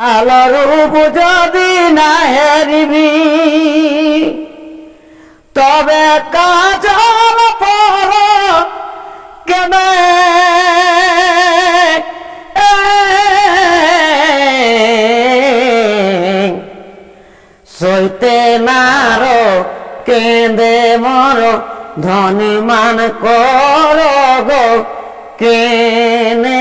আলোর যদি না হেরিবি, তবে কাজল পর কেনে সইতে নার কেঁদে মর ধনী মান কর গো। কেনে।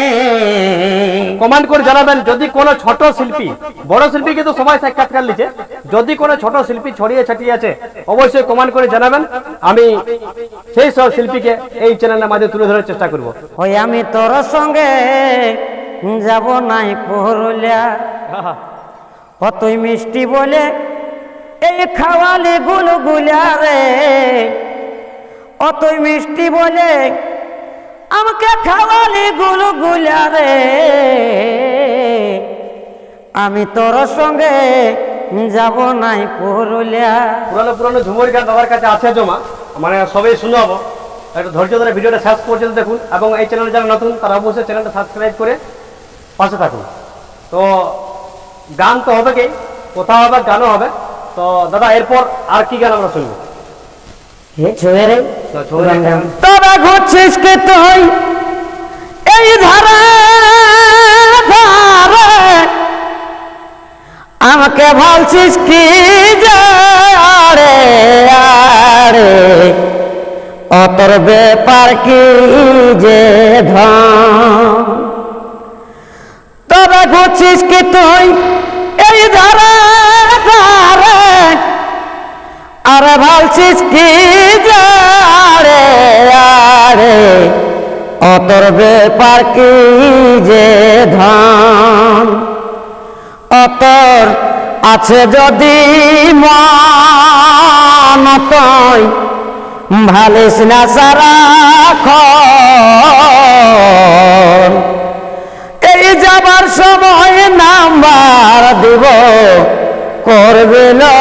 কমেন্ট করে জানাবেন যদি কোনো ছোট শিল্পী বড় শিল্পীকে তো সবাই সাক্ষাৎকার লিখে যদি কোনো ছোট শিল্পী ছড়িয়ে ছাটিয়ে আছে অবশ্যই কমেন্ট করে জানাবেন আমি সেই সব শিল্পীকে এই চ্যানেলের মাঝে তুলে ধরার চেষ্টা করব। ওই আমি তোর সঙ্গে যাব নাই পুরুলিয়া। অতই মিষ্টি বলে এই খাওয়ালি গুলগুলা রে। অতই মিষ্টি বলে আমাকে খাওয়ালি গুলগুলা রে। আমি তোর সঙ্গে যাব নাই পুরুলিয়া। পুরানো পুরানো ঝুমুর গান বাবার কাছে আছে জমা। মানে সবাই শোনাবো। একটু ধৈর্য ধরে ভিডিওটা শেষ পর্যন্ত দেখুন এবং এই চ্যানেলে যারা নতুন, তারা অবশ্যই চ্যানেলটা সাবস্ক্রাইব করে পাশে থাকুন। তো গান তো হবে কি? কোথাও হবে গানও হবে। তো দাদা, এরপর আর কি গান আমরা শুনব? হে ছুঁয়ে রে তো ছৌরে গান। তবে ঘুরছিস কে তুই? এই ধারে আমাকে ভালছিস কি যে আরে আরে। অতর ব্যাপার কি যে ধন? তবে ঘুরছিস কি তুই? এই ধারে ধারে। আরে ভালছিস কি যারে আরে অতর ব্যাপার কি যে ধন? অতর আছে যদি মন তই ভালিস না সারা এই যাবার সময় নাম্বার দিব। করবে না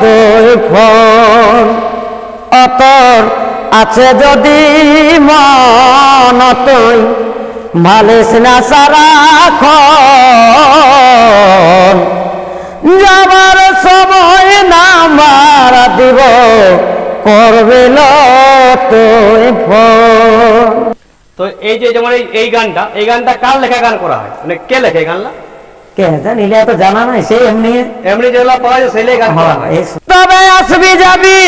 তুই ফোন। অতর আছে যদি মন তুই ভালিস না সারা যাবার সময় না মারা দিব, করবে না তুই ফোন। তো এই যে যেমন এই- গানটা, এই গানটা কার লেখা গান করা হয়? মানে কে লেখে গানটা? কে জানিলে তো জানা নাই সে এমনি এমনি যেগুলো পাওয়া যায় সেই গান করা হয় তবে আসবি যাবি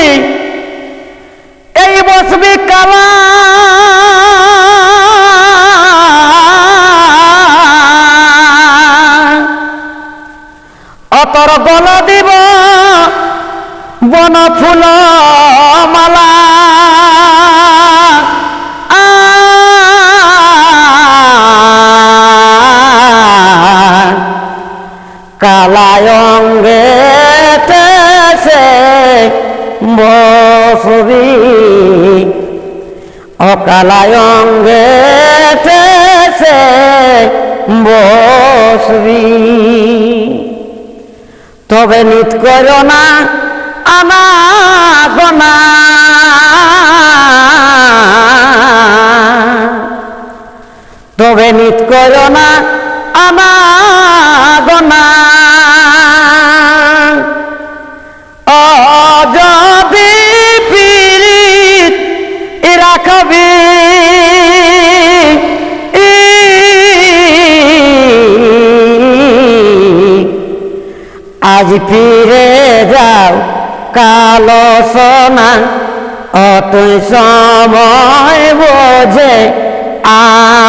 এই বসবি কালা। অতর গল দিব বন ফুল মালা। অকালায় অঙ্গে বসবি। তবে নিত করো না আনা তবে নিত করো না আনা গনা আজ ফিরে যাও, কালো সোনা, অতই সময় বোঝে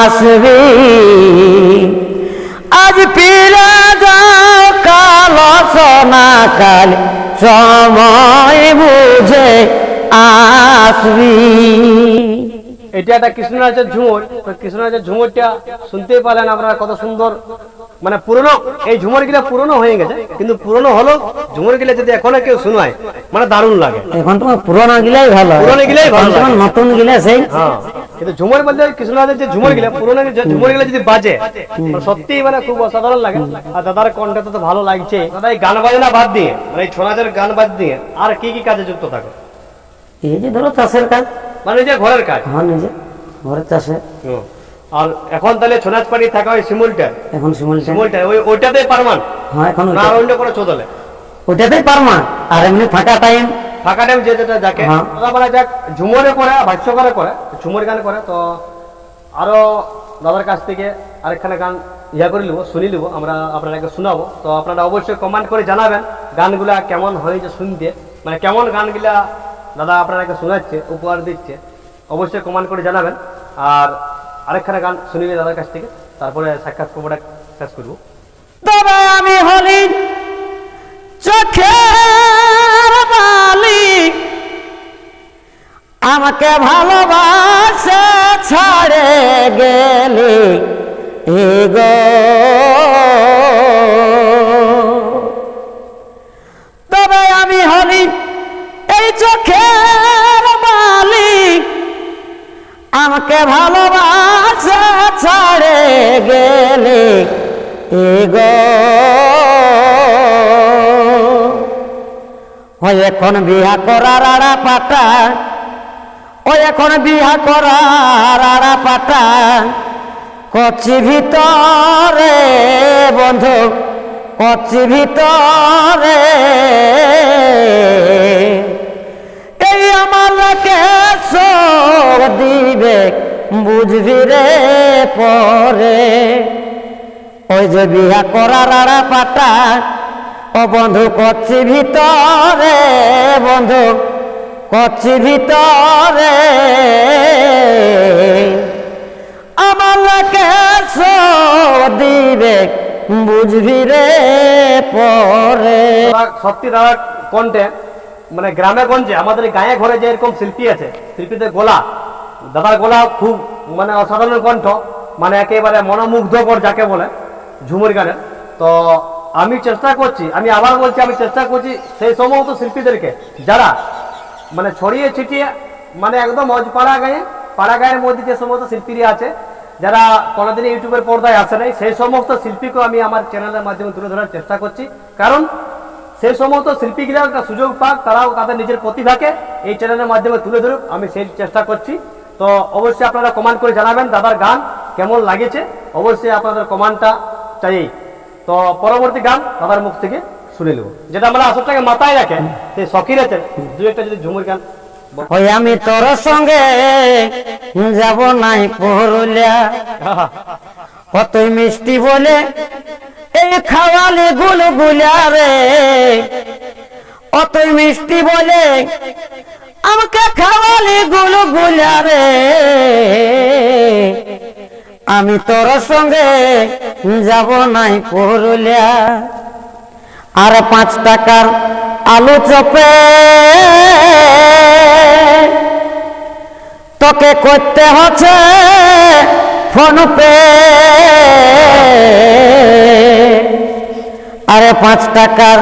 আসবি। আজ ফিরে যাও, কালো সোনা, কাল সময় বুঝে আসবি। এটা একটা কৃষ্ণরাজের ঝুমুর। তো কৃষ্ণরাজের ঝুমুরটা শুনতেই পারলেন আপনারা কত সুন্দর মানে পুরনো এই ঝুমুরগুলা পুরনো হয়ে গেছে কিন্তু পুরনো হলো ঝুমুরগুলা যদি এখনও কেউ শোনায় মানে দারুণ লাগে। এখন তোমার পুরোনো গিলাই ভালো পুরনো গিলাই ভালো নতুন গিলা সেই হ্যাঁ কিন্তু ঝুমুর বলতে কৃষ্ণরাজের যে ঝুমুরগুলা পুরনো ঝুমুরগুলা যদি বাজে সত্যি মানে খুব অসাধারণ লাগে। আর দাদার কণ্ঠটা তো ভালো লাগছে। দাদা এই গান বাজনা বাদ দিয়ে মানে এই ছোনাচের গান বাদ দিয়ে আর কি কি কাজে যুক্ত থাকো? এই যে ধরো চাষের কাজ। মানে যে ঘরের কাজ। আমার নিজে ঘরের চাষে। হুম। আর এখন তাহলে ছোনাচপাড়ি থাকা ওই শিমুলটা? এখন শিমুলটা। শিমুলটা ওই ওইটাতে পারমান? হ্যাঁ এখন না আর অন্য কোনো চোদলে ওইটাতেই পারমা আর এমনি ফাঁকা টাইম ফাঁকা টাইম যেটা যাকে। হ্যাঁ। বলা যাক ঝুমরে করে ভাষ্য করে করে ঝুমর গান করে তো আরও দাদার কাছ থেকে আরেকখানে গান ইয়া করে নিব শুনি নিব আমরা আপনাদেরকে শোনাবো। তো আপনারা অবশ্যই কমেন্ট করে জানাবেন গানগুলা কেমন হয়েছে শুনতে। মানে কেমন গানগুলা দাদা আপনাদেরকে শোনাচ্ছে উপহার দিচ্ছে অবশ্যই কমেন্ট করে জানাবেন। আর আরেকখানে গান শুনিবে দাদার কাছ থেকে, তারপরে সাক্ষাৎ পর্বটা শেষ করব। তবে আমি হলি মালিক। আমাকে ভালোবাসে ছাড়ে গেলে এগো তবে আমি হলি এই চোখের মালিক। আমাকে ভালোবাসা গেলে এগো হয় এখন বিয়া করার আড়া পাটা ও এখন বিয়া করার আড়া পাটা কচি ভিতরে বন্ধু, কচি ভিতরে। এই আমাকে সব দিবে। বুঝবি রে পরে। ওই যে বিয়া করার আড়া পাটা ও বন্ধু করছি ভিতরে, বন্ধু করছি ভিতরে। আমার লোকে দিবে, বুঝবি রে পরে। সত্যি দাদা কণ্ঠে মানে গ্রামে গঞ্জে আমাদের গায়ে ঘরে যে এরকম শিল্পী আছে, শিল্পীদের গোলা দাদার গোলা খুব মানে অসাধারণ কণ্ঠ মানে একেবারে মনোমুগ্ধকর যাকে বলে, ঝুমুর গানের তো আমি চেষ্টা করছি, আমি আবার বলছি, আমি চেষ্টা করছি সেই সমস্ত শিল্পীদেরকে, যারা মানে ছড়িয়ে ছিটিয়ে মানে একদম অজ পাড়া গায়ে, পাড়া গায়ের মধ্যে যে সমস্ত শিল্পীরা আছে, যারা কোনোদিন ইউটিউবের পর্দায় আসে নাই, সেই সমস্ত শিল্পীকে আমি আমার চ্যানেলের মাধ্যমে তুলে ধরার চেষ্টা করছি। কারণ সেই সমস্ত একটা সুযোগ পাক, তারাও তাদের নিজের প্রতিভাকে এই চ্যানেলের মাধ্যমে তুলে ধরুক, আমি সেই চেষ্টা করছি। তো অবশ্যই আপনারা কমেন্ট করে জানাবেন দাদার গান কেমন লাগেছে। অবশ্যই আপনাদের কমেন্টটা চাই। তো পরবর্তী গান দাদার মুখ থেকে শুনে নেব। যেটা আমরা আসলটাকে মাথায় রাখেন সেই শখির আছে। দু একটা যদি ঝুমুর গান ওই আমি তোর সঙ্গে যাব নাই পুরুলিয়া। কতই মিষ্টি বলে এই খাওয়ালে গুলগুলা রে। অতই মিষ্টি বলে আমাকে খাওয়ালে গুলগুলা রে আমি তোর সঙ্গে যাব নাই পুরুলিয়া। আর পাঁচ টাকার আলু চপে। তোকে করতে হচ্ছে ফোন পে। আরে পাঁচ টাকার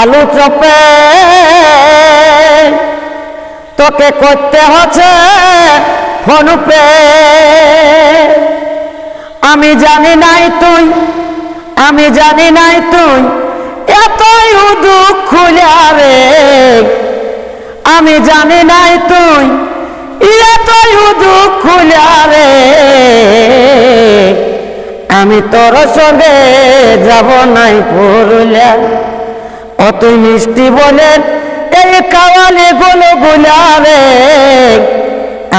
আলু চপে। তোকে করতে হচ্ছে ফোন পে আমি জানি নাই তুই, আমি জানি নাই তুই এতই দুঃখ রে। আমি জানি নাই তুই এতই দুঃখ রে। আমি তোর সঙ্গে যাব নাই পুরুলিয়া। অতই মিষ্টি বলে এই কাওয়ালে গুলো গুলারে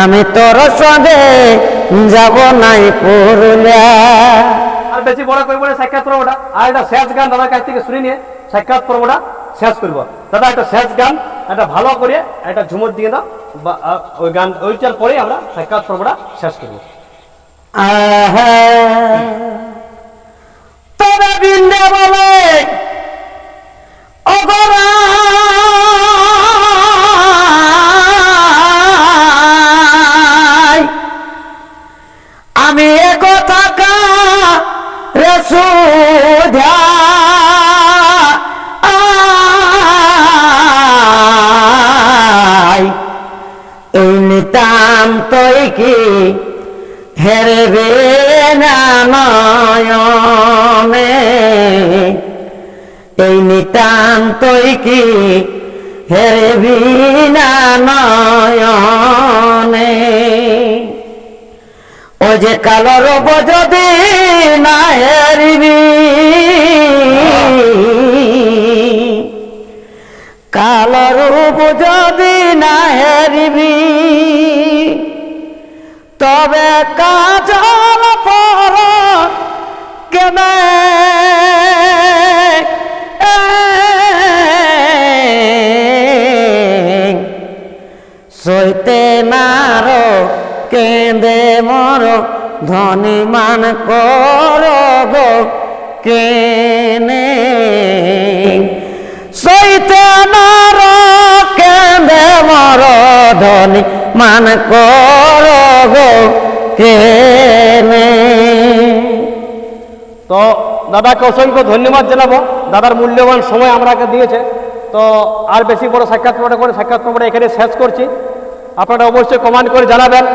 আমি তোর সঙ্গে যাব নাই পুরুলিয়া। আর বেশি বড় করব না সাক্ষাৎ আর একটা শেষ গান দাদার কাছ থেকে শুনে নিয়ে সাক্ষাৎ শেষ করব। দাদা একটা শেষ গান একটা ভালো করে একটা ঝুমুর দিয়ে দাও। ওই গান ওইটার পরে আমরা সাক্ষাৎ পর্বটা শেষ করব। আহা, তবে বিন্দে বলে রেসুধা এই নিতান্তই কি? হেরবে না নয়নে এই নিতান্তই কি? হেরবি না নয়নে যে কালো রূপ যদি না হেরিবি কালো রূপ যদি না হেরিবি তবে কাজল পর কেনে সইতে নার কেঁদে মর, ধনী মান কর গো, কেনে। সইতে নার কেঁদে মর, ধনী মান কর গো, কেনে। তো দাদাকে অসংখ্য ধন্যবাদ জানাব। দাদার মূল্যবান সময় আমাকে দিয়েছে। তো আর বেশি বড় সাক্ষাৎ করে সাক্ষাৎ এখানে শেষ করছি। আপনারা অবশ্যই কমান্ড করে জানাবেন।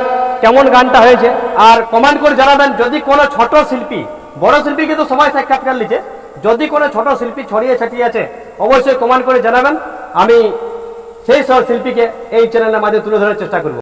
কেমন গানটা হয়েছে? আর কমেন্ট করে জানাবেন, যদি কোনো ছোট শিল্পী, বড় শিল্পী কিন্তু সবাই সাক্ষাৎকার লিখে যদি কোনো ছোট শিল্পী ছড়িয়ে ছাটিয়ে আছে, অবশ্যই কমেন্ট করে জানাবেন। আমি সেই সব শিল্পীকে এই চ্যানেলের মাঝে তুলে ধরার চেষ্টা করব।